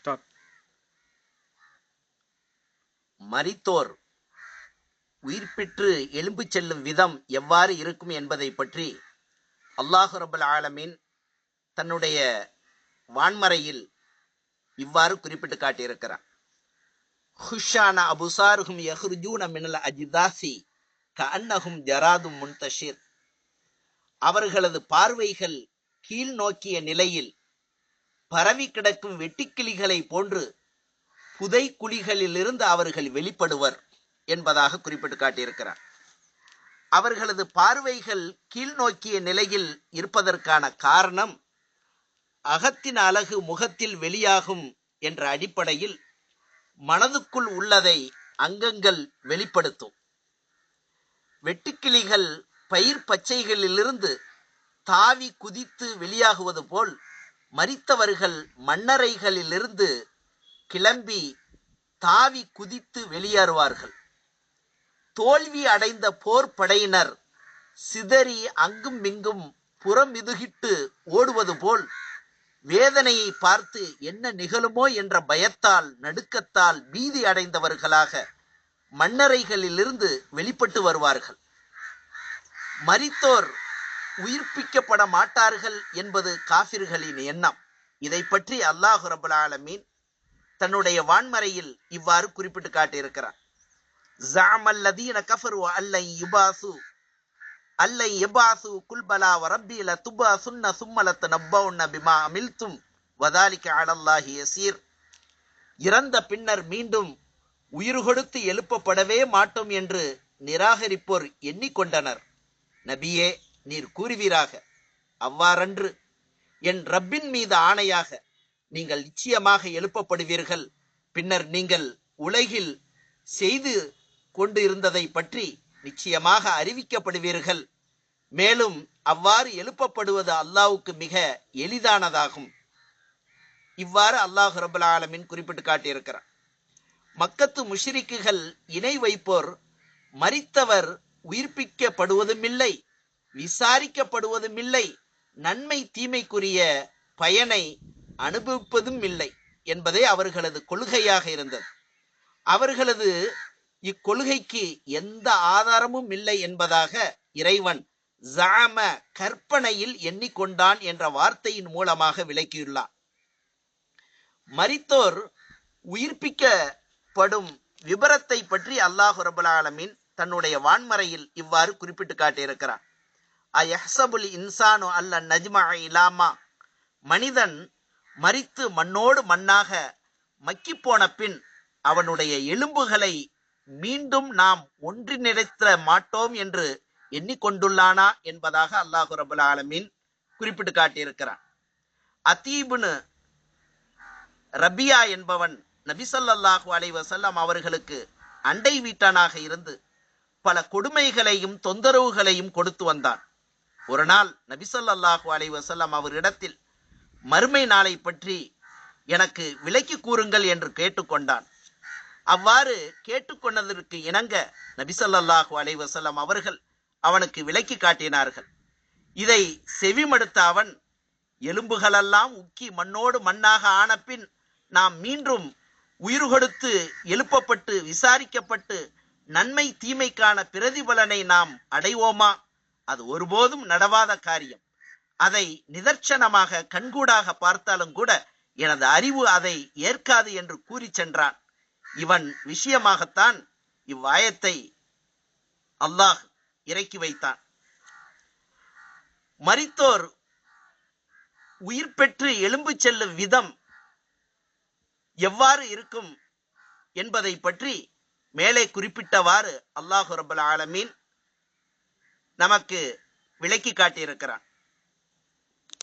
Start. மரித்தோர் உயிர் பெற்று எலும்பு செல்லும் விதம் எவ்வாறு இருக்கும் என்பதை பற்றி அல்லாஹு ரபுல் ஆலமீன் தன்னுடைய வான்மறையில் இவ்வாறு குறிப்பிட்டு காட்டியிருக்கிறார் ஹுஷான அபுசாருகும் யஹ்ருஜூன மினல் அஜிதாசி கண்ணகும் ஜராதும் முன்தஷிர் அவர்களது பார்வைகள் கீழ் நோக்கிய நிலையில் பரவி கிடக்கும் வெட்டிக்கிளிகளை போன்று புதை குழிகளிலிருந்து அவர்கள் வெளிப்படுவர் என்பதாக குறிப்பிட்டு காட்டியிருக்கிறார். அவர்களது பார்வைகள் கீழ் நோக்கிய நிலையில் இருப்பதற்கான காரணம் அகத்தின் அழகு முகத்தில் வெளியாகும் என்ற அடிப்படையில் மனதுக்குள் உள்ளதை அங்கங்கள் வெளிப்படுத்தும். வெட்டுக்கிளிகள் பயிர் பச்சைகளிலிருந்து தாவி குதித்து வெளியாகுவது போல் மறித்தவர்கள் மண்ணறைகளிலிருந்து கிளம்பி தாவி குதித்து வெளியேறுவார்கள். தோல்வி அடைந்த போர் படையினர் சிதறி அங்கும் இங்கும் புறமிதுகிட்டு ஓடுவது போல் வேதனையை பார்த்து என்ன நிகழுமோ என்ற பயத்தால் நடுக்கத்தால் பீதி அடைந்தவர்களாக மண்ணறைகளிலிருந்து வெளிப்பட்டு வருவார்கள். மரித்தோர் உயிர்ப்பிக்கப்பட மாட்டார்கள் என்பது காபிர்களின் எண்ணம். இதை பற்றி அல்லாஹு ரபுல் ஆலமீன் தன்னுடைய வான்மறையில் இவ்வாறு குறிப்பிட்டு காட்டியிருக்கிறார் ஜாமல்லதீன கஃபரு அல்லை யுபாசு அல்லை குல்பலா சுன்ன சும்மலத்து நப்பவுன்ன பிமா அமில்தும் வதாலிக்க அலல்லாஹி யசீர். இறந்த பின்னர் மீண்டும் உயிர் கொடுத்து எழுப்பப்படவே மாட்டோம் என்று நிராகரிப்போர் எண்ணிக்கொண்டனர். நபியே நீர் கூறுவீராக. அவ்வாறன்று என் ரப்பின் மீது ஆணையாக நீங்கள் நிச்சயமாக எழுப்பப்படுவீர்கள். பின்னர் நீங்கள் உலகில் செய்து கொண்டு இருந்ததை பற்றி நிச்சயமாக அறிவிக்கப்படுவீர்கள். மேலும் அவ்வாறு எழுப்பப்படுவது அல்லாவுக்கு மிக எளிதானதாகும். இவ்வாறு அல்லாஹ் ரபுல் ஆலமின் குறிப்பிட்டு காட்டியிருக்கிறார் மக்கத்து முஷிரிக்குகள் இணை வைப்போர் மறித்தவர் உயிர்ப்பிக்கப்படுவதும் இல்லை. விசாரிக்கப்படுவதும் இல்லை நன்மை தீமைக்குரிய பயனை அனுபவிப்பதும் இல்லை என்பதே அவர்களது கொள்கையாக இருந்தது. அவர்களது இக்கொள்கைக்கு எந்த ஆதாரமும் இல்லை என்பதாக இறைவன் ஜாம கற்பனையில் எண்ணிக்கொண்டான் என்ற வார்த்தையின் மூலமாக விளக்கியுள்ளான் மரித்தோர் உயிர்ப்பிக்கப்படும் விபரத்தை பற்றி அல்லாஹு ரபுல் ஆலமின் தன்னுடைய வான்மறையில் இவ்வாறு குறிப்பிட்டு காட்டியிருக்கிறான். அயஹசபுல் இன்சானு அல்ல நஜ்மா இலாமா? மனிதன் மறித்து மண்ணோடு மண்ணாக மக்கிப்போன பின் அவனுடைய எலும்புகளை மீண்டும் நாம் ஒன்றிணைத்த மாட்டோம் என்று எண்ணிக்கொண்டுள்ளானா என்பதாக அல்லாஹு ரபுல் ஆலமீன் குறிப்பிட்டு காட்டியிருக்கிறான். அதீபுனு ரபியா என்பவன் நபிசல்லாஹு அலை வசல்லாம் அவர்களுக்கு அண்டை வீட்டானாக இருந்து பல கொடுமைகளையும் தொந்தரவுகளையும் கொடுத்து வந்தான். ஒரு நாள் நபிசல்லாஹு அலை வசல்லாம் அவரிடத்தில் மறுமை நாளை பற்றி எனக்கு விலக்கி கூறுங்கள் என்று கேட்டுக்கொண்டான். அவ்வாறு கேட்டுக்கொண்டதற்கு இணங்க நபிசல்லாஹு அலை வசல்லாம் அவர்கள் அவனுக்கு விலக்கி காட்டினார்கள். இதை செவிமடுத்த அவன் எலும்புகளெல்லாம் உக்கி மண்ணோடு மண்ணாக ஆன பின் நாம் மீண்டும் உயிர் கொடுத்து எழுப்பப்பட்டு விசாரிக்கப்பட்டு நன்மை தீமைக்கான பிரதிபலனை நாம் அடைவோமா? அது ஒருபோதும் நடவாத காரியம். அதை நிதர்சனமாக கண்கூடாக பார்த்தாலும் கூட எனது அறிவு அதை ஏற்காது என்று கூறி சென்றான். இவன் விஷயமாகத்தான் இவ்வாயத்தை அல்லாஹ் இறக்கி வைத்தான். மரித்தோர் உயிர் பெற்று எலும்பு செல்லும் விதம் எவ்வாறு இருக்கும் என்பதை பற்றி மேலே குறிப்பிட்டவாறு அல்லாஹு ரபுல் ஆலமீன் நமக்கு விளக்கி காட்டியிருக்கிறான்.